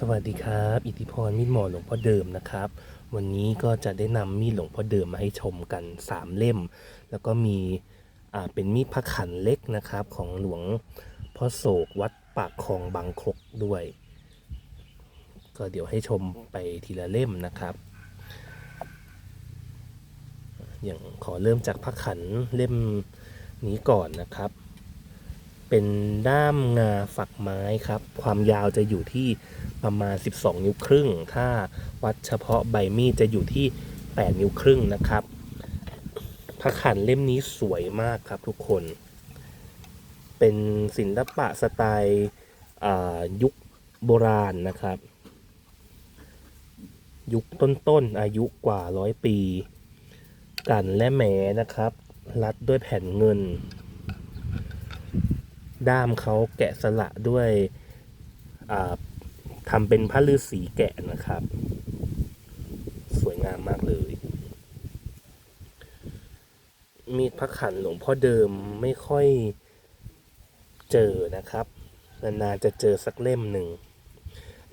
สวัสดีครับ อิทธิพรมีดหมอหลวงพ่อเดิมนะครับ วันนี้ก็จะได้นำมีดหลวงพ่อเดิมมาให้ชมกัน 3 เล่ม แล้วก็มีอ่าเป็นมีดพระขันเล็กนะครับ ของหลวงพ่อโศกวัดปากคลองบางคกด้วย ก็เดี๋ยวให้ชมไปทีละเล่มนะครับ อย่างขอเริ่มจากพระขันเล่มนี้ก่อนนะครับ เป็นด้ามงาฝักไม้ครับ ความยาวจะอยู่ที่ประมาณ 12 นิ้วครึ่ง ถ้าวัดเฉพาะใบมีดจะอยู่ที่ 8 นิ้วครึ่งนะครับพระขันเล่มนี้สวยมากครับทุกคน เป็นศิลปะสไตล์ยุคโบราณนะครับ ยุคต้นๆอายุกว่าร้อยปี กันและแหมนะครับ รัดด้วยแผ่นเงิน ด้ามเขาแกะสลักด้วยทำเป็นพระฤาษีแกะนะครับ สวยงามมากเลย มีดพระขันหลวงพ่อเดิมไม่ค่อยเจอนะครับนานๆจะเจอสักเล่มหนึ่ง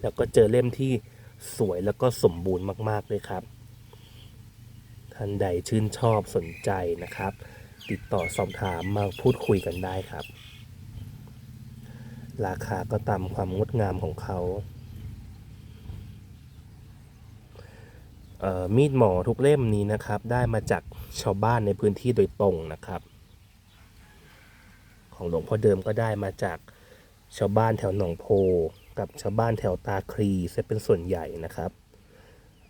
แล้วก็เจอเล่มที่สวยแล้วก็สมบูรณ์มากๆเลยครับ ท่านใดชื่นชอบสนใจนะครับ ติดต่อสอบถามมาพูดคุยกันได้ครับ ราคาก็ตามความงดงามของเขาเมีดหมอทุกเล่มนี้นะครับ ได้มาจากชาวบ้านในพื้นที่โดยตรงนะครับ ของหลวงพ่อเดิมก็ได้มาจากชาวบ้านแถวหนองโพ กับชาวบ้านแถวตาคลีจะเป็นส่วนใหญ่นะครับ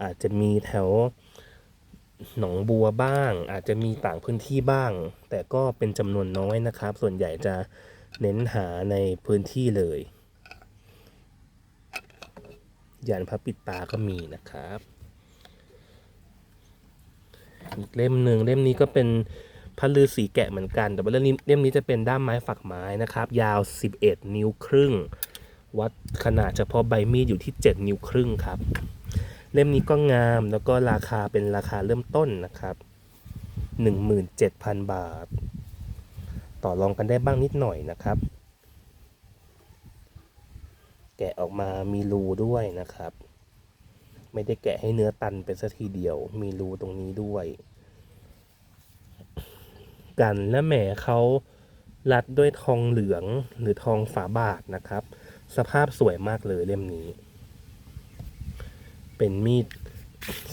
อาจจะมีแถวหนองบัวบ้าง อาจจะมีต่างพื้นที่บ้าง แต่ก็เป็นจำนวนน้อยนะครับ ส่วนใหญ่จะ เน้นหาในพื้นที่เลย ยันพระปิดตาก็มีนะครับ อีกเล่มหนึ่งเล่มนี้ก็เป็นพระฤาษีแกะเหมือนกัน แต่ว่าเล่มนี้เล่มนี้จะเป็นด้ามไม้ฝักไม้นะครับ ยาว 11 นิ้วครึ่ง วัดขนาดเฉพาะใบมีดอยู่ที่ 7 นิ้วครึ่งครับ เล่มนี้ก็งามแล้วก็ราคาเป็นราคาเริ่มต้นนะครับ 17,000 บาท ต่อรองกันได้บ้างนิดหน่อยนะครับ แกะออกมามีรูด้วยนะครับ ไม่ได้แกะให้เนื้อตันเป็นสัทีเดียว มีรูตรงนี้ด้วย กันและแหมเขารัดด้วยทองเหลืองหรือทองฝาบาทนะครับ สภาพสวยมากเลยเล่มนี้ เป็นมีด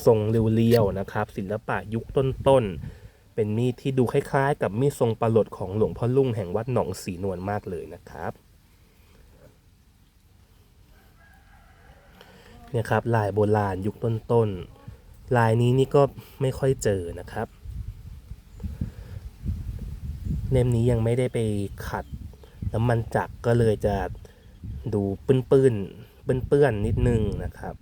ทรงเรียวๆนะครับ ศิลปะยุคต้นๆ เป็นมีดที่ดูคล้ายๆ กับมีดทรงปลดของหลวงพ่อลุ่งแห่งวัดหนองสีนวลมากเลยนะครับเนี่ยครับลายโบราณยุคต้นๆ ลายนี้นี่ก็ไม่ค่อยเจอนะครับ เล่มนี้ยังไม่ได้ไปขัดน้ำมันจักก็เลยจะดูปื้นปื้นเปื้อนเปื้อนๆนิดนึงนะครับ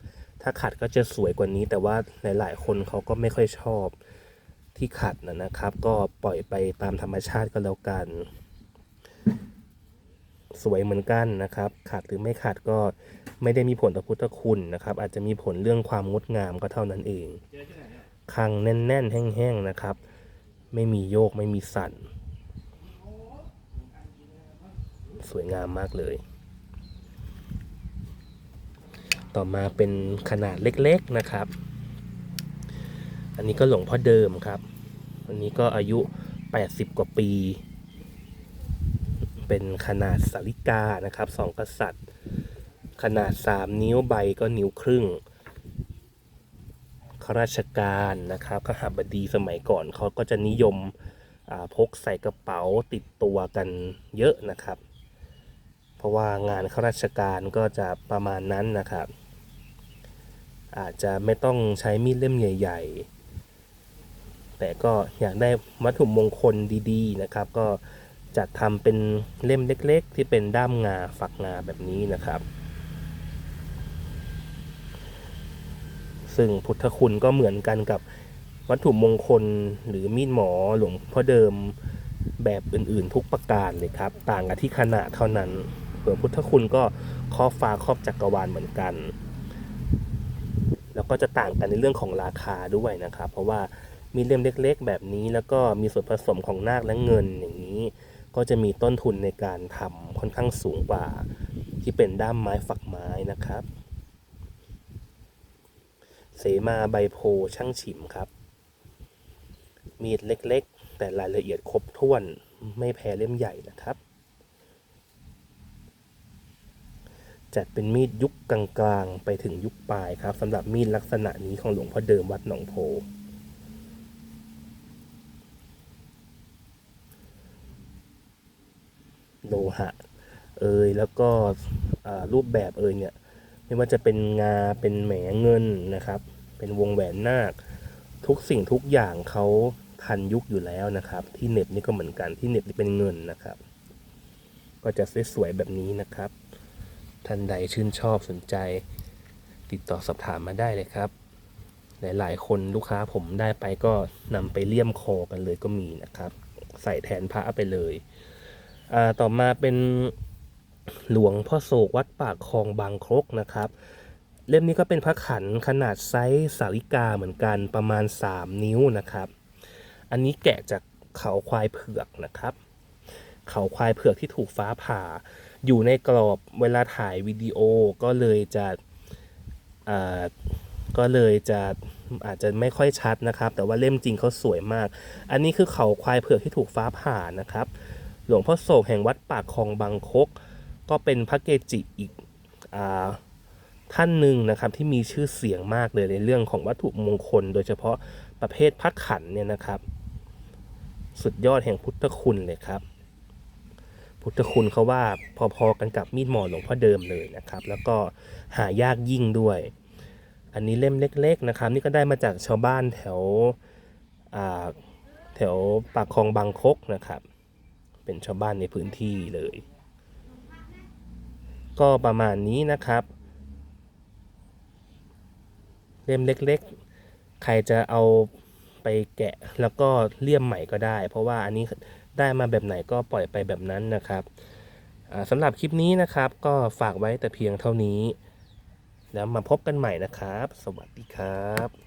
ถ้าขัดก็จะสวยกว่านี้แต่ว่าหลายๆคนเขาก็ไม่ค่อยชอบ ที่ขัดนะนะครับ ก็ปล่อยไปตามธรรมชาติก็แล้วกัน สวยเหมือนกันนะครับ ขัดหรือไม่ขัดก็ไม่ได้มีผลต่อพุทธคุณนะครับ อาจจะมีผลเรื่องความงดงามก็เท่านั้นเองคังแน่นๆ แห้งๆนะครับ ไม่มีโยกไม่มีสั่น สวยงามมากเลย ต่อมาเป็นขนาดเล็กๆนะครับ อันนี้ก็หลวงพ่อเดิมครับ อันนี้ก็อายุ 80 กว่าปี เป็นขนาดสาริกานะครับสองกษัตริย์ ขนาด 3 นิ้วใบก็นิ้วครึ่งข้าราชการนะครับขหบดีสมัยก่อนเขาก็จะนิยมพกใส่กระเป๋าติดตัวกันเยอะนะครับ เพราะว่างานข้าราชการก็จะประมาณนั้นนะครับ อาจจะไม่ต้องใช้มีดเล่มใหญ่ ๆ แต่ก็อยากได้วัตถุมงคลดีๆนะครับ ก็จัดทำเป็นเล่มเล็ก ๆ ที่เป็นด้ามงาฝักงาแบบนี้นะครับ ซึ่งพุทธคุณก็เหมือนกันกับวัตถุมงคลหรือมีดหมอหลวงพ่อเดิมแบบอื่นๆ ทุกประการเลยครับ ต่างกันที่ขนาดเท่านั้นเผื่อพุทธคุณก็ครอบฟ้าครอบจักรวาลเหมือนกัน แล้วก็จะต่างกันในเรื่องของราคาด้วยนะครับ เพราะว่า มีเล่มเล็ก ๆ แบบนี้ แล้วก็มีส่วนผสมของนาคและเงินอย่างนี้ ก็จะมีต้นทุนในการทำค่อนข้างสูงกว่า ที่เป็นด้ามไม้ฝักไม้นะครับ เสมาใบโพช่างฉิมครับ มีดเล็กๆ แต่รายละเอียดครบถ้วนไม่แพ้เล่มใหญ่นะครับ จัดเป็นมีดยุคกลางๆ ไปถึงยุคปลายครับสำหรับมีดลักษณะนี้ของหลวงพ่อเดิมวัดหนองโพ โลหะ เอยแล้วก็รูปแบบเอยเนี่ยไม่ว่าจะเป็นงาเป็นแหมเงินนะครับ เป็นวงแหวนนาค ทุกสิ่งทุกอย่างเขาทันยุคอยู่แล้วนะครับ ที่เน็บนี่ก็เหมือนกันที่เน็บนี่เป็นเงินนะครับ ก็จะสวยๆแบบนี้นะครับ ท่านใดชื่นชอบสนใจ ติดต่อสอบถามมาได้เลยครับ หลายๆ คนลูกค้าผมได้ไปก็นำไปเลี่ยมคอกันเลยก็มีนะครับ ใส่แทนพระไปเลย อ่าต่อมาเป็นหลวงพ่อโศกวัดปากคลองบางครกนะครับ เล่มนี้ก็เป็นพระขันขนาดไซส์สาริกาเหมือนกันประมาณ 3 นิ้วนะครับ อันนี้แกะจากเขาควายเผือกนะครับ เขาควายเผือกที่ถูกฟ้าผ่า อยู่ในกรอบเวลาถ่ายวิดีโอก็เลยจะก็เลยจะอาจจะไม่ค่อยชัดนะครับ แต่ว่าเล่มจริงเขาสวยมาก อันนี้คือเขาควายเผือกที่ถูกฟ้าผ่านะครับ หลวงพ่อโศกแห่งวัดปากคลองบางคก ก็เป็นพระเกจิอีกอท่านหนึ่งนะครับที่มีชื่อเสียงมากเลยในเรื่องของวัตถุมงคล โดยเฉพาะประเภทพระขันเนี่ยนะครับ สุดยอดแห่งพุทธคุณเลยครับ พุทธคุณเขาว่าพอๆกันกับมีดหมอหลวงพ่อเดิมเลยนะครับ แล้วก็หายากยิ่งด้วย อันนี้เล่มเล็ก ๆนะครับ นี่ก็ได้มาจากชาวบ้านแถวแถวปากคลองบางคกนะครับ เป็นชาวบ้านในพื้นที่เลย ก็ประมาณนี้นะครับ เล่มเล็กๆ ใครจะเอาไปแกะแล้วก็เลี่ยมใหม่ก็ได้ เพราะว่าอันนี้ได้มาแบบไหนก็ปล่อยไปแบบนั้นนะครับอ่าสำหรับคลิปนี้นะครับ ก็ฝากไว้แต่เพียงเท่านี้ แล้วมาพบกันใหม่นะครับ สวัสดีครับ